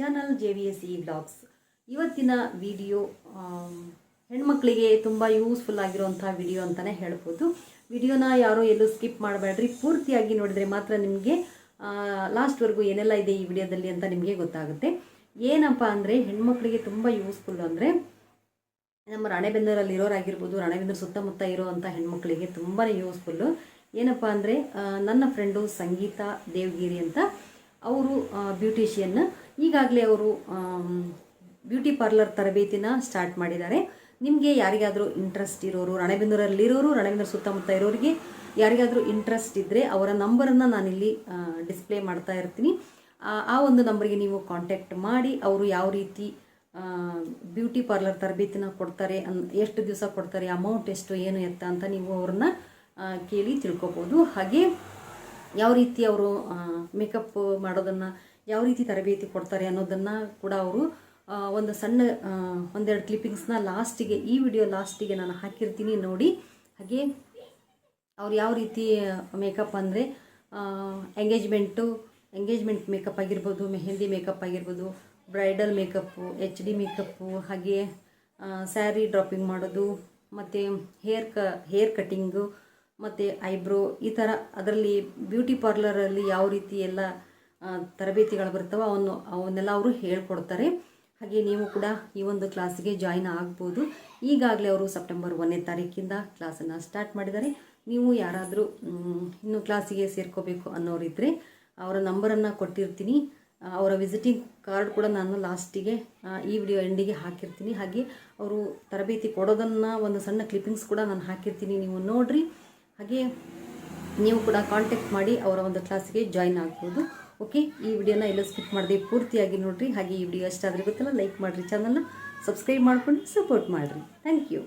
Channel J V S E blogs ಇವತ್ತಿನ video ಹೆಣ್ಮಕ್ಳಿಗೆ ತುಂಬ ಯೂಸ್ಫುಲ್ ಆಗಿರುವಂಥ ವಿಡಿಯೋ ಅಂತಲೇ ಹೇಳ್ಬೋದು. ವಿಡಿಯೋನ ಯಾರೋ ಎಲ್ಲೂ ಸ್ಕಿಪ್ ಮಾಡಬೇಡ್ರಿ. ಪೂರ್ತಿಯಾಗಿ ನೋಡಿದರೆ ಮಾತ್ರ ನಿಮಗೆ ಲಾಸ್ಟ್ವರೆಗೂ ಏನೆಲ್ಲ ಇದೆ ಈ ವಿಡಿಯೋದಲ್ಲಿ ಅಂತ ನಿಮಗೆ ಗೊತ್ತಾಗುತ್ತೆ. ಏನಪ್ಪ ಅಂದರೆ, ಹೆಣ್ಮಕ್ಳಿಗೆ ತುಂಬ ಯೂಸ್ಫುಲ್ ಅಂದರೆ, ನಮ್ಮ ರಾಣೆಬೆನ್ನೂರಲ್ಲಿ ಇರೋರಾಗಿರ್ಬೋದು, ರಾಣೆಬೆನ್ನೂರು ಸುತ್ತಮುತ್ತ ಇರೋವಂಥ ಹೆಣ್ಮಕ್ಳಿಗೆ ತುಂಬಾ ಯೂಸ್ಫುಲ್ಲು ಏನಪ್ಪ ಅಂದರೆ ನನ್ನ ಫ್ರೆಂಡು ಸಂಗೀತ ದೇವಗಿರಿ ಅಂತ ಅವರು ಬ್ಯೂಟಿಷಿಯನ್ ಈಗಾಗಲೇ ಅವರು ಬ್ಯೂಟಿ ಪಾರ್ಲರ್ ತರಬೇತಿನ ಸ್ಟಾರ್ಟ್ ಮಾಡಿದ್ದಾರೆ. ನಿಮಗೆ ಯಾರಿಗಾದರೂ ಇಂಟ್ರೆಸ್ಟ್ ಇರೋರು, ರಾಣೆಬೆನ್ನೂರಲ್ಲಿರೋರು, ರಾಣೆಬೆನ್ನೂರು ಸುತ್ತಮುತ್ತ ಇರೋರಿಗೆ ಯಾರಿಗಾದರೂ ಇಂಟ್ರೆಸ್ಟ್ ಇದ್ದರೆ ಅವರ ನಂಬರನ್ನು ನಾನಿಲ್ಲಿ ಡಿಸ್ಪ್ಲೇ ಮಾಡ್ತಾ ಇರ್ತೀನಿ. ಆ ಒಂದು ನಂಬರಿಗೆ ನೀವು ಕಾಂಟ್ಯಾಕ್ಟ್ ಮಾಡಿ, ಅವರು ಯಾವ ರೀತಿ ಬ್ಯೂಟಿ ಪಾರ್ಲರ್ ತರಬೇತಿನ ಕೊಡ್ತಾರೆ, ಅನ್, ಎಷ್ಟು ದಿವಸ ಕೊಡ್ತಾರೆ ಅಮೌಂಟ್ ಎಷ್ಟು, ಏನು ಎತ್ತ ಅಂತ ನೀವು ಅವ್ರನ್ನ ಕೇಳಿ ತಿಳ್ಕೊಬೋದು. ಹಾಗೆ ಯಾವ ರೀತಿ ಅವರು ಮೇಕಪ್ ಮಾಡೋದನ್ನು, ಯಾವ ರೀತಿ ತರಬೇತಿ ಕೊಡ್ತಾರೆ ಅನ್ನೋದನ್ನು ಕೂಡ ಅವರು ಒಂದು ಸಣ್ಣ ಒಂದೆರಡು ಕ್ಲಿಪ್ಪಿಂಗ್ಸ್ನ ಲಾಸ್ಟಿಗೆ ಈ ವಿಡಿಯೋ ಲಾಸ್ಟಿಗೆ ನಾನು ಹಾಕಿರ್ತೀನಿ ನೋಡಿ. ಹಾಗೆ ಅವ್ರು ಯಾವ ರೀತಿ ಮೇಕಪ್ ಅಂದರೆ ಎಂಗೇಜ್ಮೆಂಟು ಎಂಗೇಜ್ಮೆಂಟ್ ಮೇಕಪ್ ಆಗಿರ್ಬೋದು, ಮೆಹೆಂದಿ ಮೇಕಪ್ ಆಗಿರ್ಬೋದು bridal makeup H D makeup ಹಾಗೆ ಸ್ಯಾರಿ ಡ್ರಾಪಿಂಗ್ ಮಾಡೋದು, ಮತ್ತು ಹೇರ್ ಕ ಹೇರ್ ಕಟ್ಟಿಂಗು ಮತ್ತು ಐಬ್ರೋ ಈ ಥರ ಅದರಲ್ಲಿ ಬ್ಯೂಟಿ ಪಾರ್ಲರಲ್ಲಿ ಯಾವ ರೀತಿ ಎಲ್ಲ ತರಬೇತಿಗಳು ಬರ್ತಾವೋ ಅವನ್ನು, ಅವನ್ನೆಲ್ಲ ಅವರು ಹೇಳ್ಕೊಡ್ತಾರೆ. ಹಾಗೆ ನೀವು ಕೂಡ ಈ ಒಂದು ಕ್ಲಾಸಿಗೆ ಜಾಯಿನ್ ಆಗ್ಬೋದು. ಈಗಾಗಲೇ ಅವರು ಸೆಪ್ಟೆಂಬರ್ ಒಂದನೇ ತಾರೀಕಿಂದ ಕ್ಲಾಸನ್ನು ಸ್ಟಾರ್ಟ್ ಮಾಡಿದ್ದಾರೆ. ನೀವು ಯಾರಾದರೂ ಇನ್ನು ಕ್ಲಾಸಿಗೆ ಸೇರ್ಕೋಬೇಕು ಅನ್ನೋರಿದ್ದರೆ ಅವರ ನಂಬರನ್ನು ಕೊಟ್ಟಿರ್ತೀನಿ. ಅವರ ವಿಸಿಟಿಂಗ್ ಕಾರ್ಡ್ ಕೂಡ ನಾನು ಲಾಸ್ಟಿಗೆ ಈ ವಿಡಿಯೋ ಎಂಡಿಗೆ ಹಾಕಿರ್ತೀನಿ. ಹಾಗೆ ಅವರು ತರಬೇತಿ ಕೊಡೋದನ್ನು ಒಂದು ಸಣ್ಣ ಕ್ಲಿಪ್ಪಿಂಗ್ಸ್ ಕೂಡ ನಾನು ಹಾಕಿರ್ತೀನಿ. ನೀವು ನೋಡಿರಿ. ಹಾಗೆ ನೀವು ಕೂಡ ಕಾಂಟ್ಯಾಕ್ಟ್ ಮಾಡಿ ಅವರ ಒಂದು ಕ್ಲಾಸ್ಗೆ ಜಾಯಿನ್ ಆಗ್ಬೋದು. ಓಕೆ ಈ ವಿಡಿಯೋನ ಎಲ್ಲ ಸ್ಕಿಪ್ ಮಾಡಿದೆ ಪೂರ್ತಿಯಾಗಿ ನೋಡಿರಿ. ಹಾಗೆ ಈ ವಿಡಿಯೋ ಇಷ್ಟ ಆದರೆ ಗೊತ್ತಲ್ಲ ಲೈಕ್ ಮಾಡಿರಿ ಚಾನಲ್ನ ಸಬ್ಸ್ಕ್ರೈಬ್ ಮಾಡ್ಕೊಂಡು ಸಪೋರ್ಟ್ ಮಾಡಿರಿ. Thank you